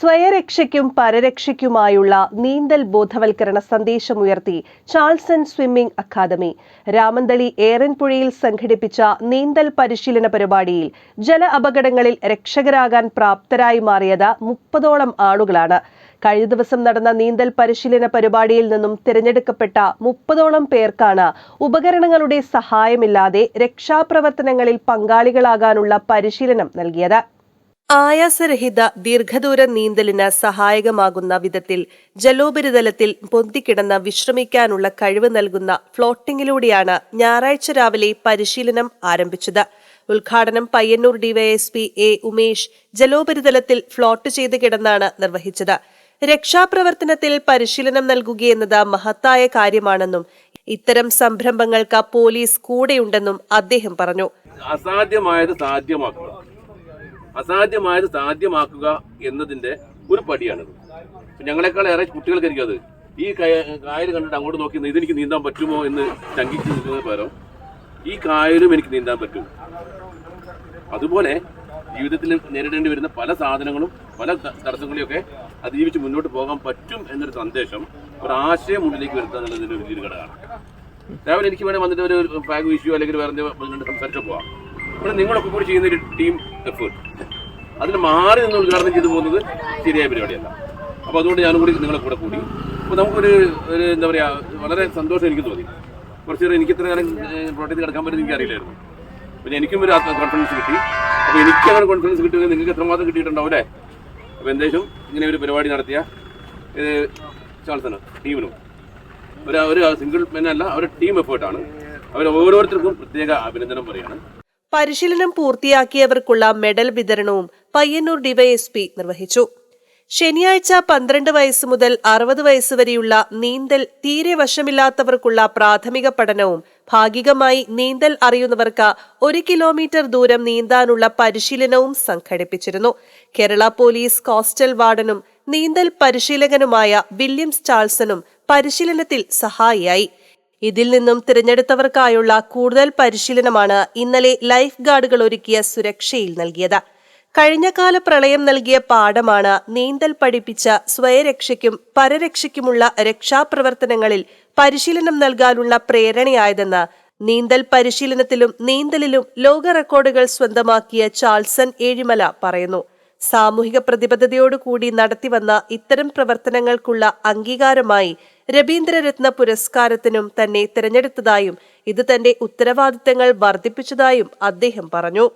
സ്വയരക്ഷയ്ക്കും പരരക്ഷയ്ക്കുമായുള്ള നീന്തൽ ബോധവൽക്കരണ സന്ദേശമുയർത്തി ചാൾസൺ സ്വിമ്മിംഗ് അക്കാദമി. രാമന്തളി ഏറൻപുഴയിൽ സംഘടിപ്പിച്ച നീന്തൽ പരിശീലന പരിപാടിയിൽ ജല അപകടങ്ങളിൽ രക്ഷകരാകാൻ പ്രാപ്തരായി മാറിയത് മുപ്പതോളം ആളുകളാണ്. കഴിഞ്ഞ ദിവസം നടന്ന നീന്തൽ പരിശീലന പരിപാടിയിൽ നിന്നും തിരഞ്ഞെടുക്കപ്പെട്ട മുപ്പതോളം പേർക്കാണ് ഉപകരണങ്ങളുടെ സഹായമില്ലാതെ രക്ഷാപ്രവർത്തനങ്ങളിൽ പങ്കാളികളാകാനുള്ള പരിശീലനം നൽകിയത്. ആയാസരഹിത ദീർഘദൂര നീന്തലിന് സഹായകമാകുന്ന വിധത്തിൽ ജലോപരിതലത്തിൽ പൊന്തിക്കിടന്ന് വിശ്രമിക്കാനുള്ള കഴിവ് നൽകുന്ന ഫ്ലോട്ടിംഗിലൂടെയാണ് ഞായറാഴ്ച രാവിലെ പരിശീലനം ആരംഭിച്ചത്. ഉദ്ഘാടനം പയ്യന്നൂർ ഡിവൈഎസ്പി എ ഉമേഷ് ജലോപരിതലത്തിൽ ഫ്ലോട്ട് ചെയ്ത് കിടന്നാണ് നിർവഹിച്ചത്. രക്ഷാപ്രവർത്തനത്തിൽ പരിശീലനം നൽകുകയെന്നത് മഹത്തായ കാര്യമാണെന്നും ഇത്തരം സംരംഭങ്ങൾക്ക് പോലീസ് കൂടെയുണ്ടെന്നും അദ്ദേഹം പറഞ്ഞു. അസാധ്യമായത് സാധ്യമാക്കുക എന്നതിന്റെ ഒരു പടിയാണിത്. ഞങ്ങളെക്കാൾ ഏറെ കുട്ടികൾക്കായിരിക്കും അത്. ഈ കയ- കായൽ കണ്ടിട്ട് അങ്ങോട്ട് നോക്കി ഇതെനിക്ക് നീന്താൻ പറ്റുമോ എന്ന് ശങ്കിച്ച് നിൽക്കുന്നതിന് പകരം ഈ കായലും എനിക്ക് നീന്താൻ പറ്റും. അതുപോലെ ജീവിതത്തിൽ നേരിടേണ്ടി വരുന്ന പല സാധനങ്ങളും പല തടസ്സങ്ങളെയൊക്കെ അതിജീവിച്ച് മുന്നോട്ട് പോകാൻ പറ്റും എന്നൊരു സന്ദേശം ഒരു ആശയം മുന്നിലേക്ക് വരുത്തുക എന്നുള്ളതിന്റെ ഒരു വലിയൊരു ഘടകമാണ് രാവിലെ എനിക്ക് വേണേൽ വന്നിട്ട് ഒരു ഫ്ലാഗ് ഇഷ്യൂ അല്ലെങ്കിൽ വേറെ സംസാരിച്ചു പോവാം. നിങ്ങളൊക്കെ കൂടി ചെയ്യുന്ന ഒരു ടീം എഫേർട്ട് അതിന് മാറി നിന്ന് ഉദ്ഘാടനം ചെയ്തു പോകുന്നത് ശരിയായ പരിപാടിയല്ല. അപ്പോൾ അതുകൊണ്ട് ഞാനും കൂടി നിങ്ങളെ കൂടെ കൂടി. അപ്പോൾ നമുക്കൊരു ഒരു എന്താ പറയുക വളരെ സന്തോഷം എനിക്ക് തോന്നി. കുറച്ച് നേരം എനിക്ക് ഇത്ര നേരം പ്രോട്ടീൻ കിടക്കാൻ പറ്റുന്ന എനിക്ക് അറിയില്ലായിരുന്നു. പിന്നെ എനിക്കും ഒരു കോൺഫിഡൻസ് കിട്ടി. അപ്പോൾ എനിക്ക് അങ്ങനെ കോൺഫിഡൻസ് കിട്ടുമെങ്കിൽ നിങ്ങൾക്ക് എത്രമാത്രം കിട്ടിയിട്ടുണ്ടാവും അല്ലേ? അപ്പോൾ എന്തായാലും ഇങ്ങനെ ഒരു പരിപാടി നടത്തിയ ചാൾസന് ടീമിനും. ഒരു ഒരു സിംഗിൾ മെൻ അല്ല ഒരു ടീം എഫേർട്ടാണ് അവർ ഓരോരുത്തർക്കും പ്രത്യേക അഭിനന്ദനം പറയാണ്. പരിശീലനം പൂർത്തിയാക്കിയവർക്കുള്ള മെഡൽ വിതരണവും പയ്യന്നൂർ ഡിവൈഎസ്പി നിർവഹിച്ചു. ശനിയാഴ്ച പന്ത്രണ്ട് വയസ്സ് മുതൽ അറുപത് വയസ്സ് വരെയുള്ള നീന്തൽ തീരെ വശമില്ലാത്തവർക്കുള്ള പ്രാഥമിക പഠനവും ഭാഗികമായി നീന്തൽ അറിയുന്നവർക്ക് ഒരു കിലോമീറ്റർ ദൂരം നീന്താനുള്ള പരിശീലനവും സംഘടിപ്പിച്ചിരുന്നു. കേരള പോലീസ് കോസ്റ്റൽ വാർഡനും നീന്തൽ പരിശീലകനുമായ വില്യംസ് ചാൾസണും പരിശീലനത്തിൽ സഹായിയായി. ഇതിൽ നിന്നും തിരഞ്ഞെടുത്തവർക്കായുള്ള കൂടുതൽ പരിശീലനമാണ് ഇന്നലെ ലൈഫ് ഗാർഡുകൾ ഒരുക്കിയ സുരക്ഷയിൽ നൽകിയത്. കഴിഞ്ഞകാല പ്രളയം നൽകിയ പാഠമാണ് നീന്തൽ പഠിപ്പിച്ച സ്വയരക്ഷയ്ക്കും പരരക്ഷയ്ക്കുമുള്ള രക്ഷാപ്രവർത്തനങ്ങളിൽ പരിശീലനം നൽകാനുള്ള പ്രേരണയായതെന്ന് നീന്തൽ പരിശീലനത്തിലും നീന്തലിലും ലോക റെക്കോർഡുകൾ സ്വന്തമാക്കിയ ചാൾസൺ ഏഴിമല പറയുന്നു. സാമൂഹിക പ്രതിബദ്ധതയോടുകൂടി നടത്തിവന്ന ഇത്തരം പ്രവർത്തനങ്ങൾക്കുള്ള അംഗീകാരമായി രവീന്ദ്രരത്ന പുരസ്കാരത്തിനും തന്നെ തിരഞ്ഞെടുത്തതായും ഇത് തന്റെ ഉത്തരവാദിത്തങ്ങൾ വർദ്ധിപ്പിച്ചതായും അദ്ദേഹം പറഞ്ഞു.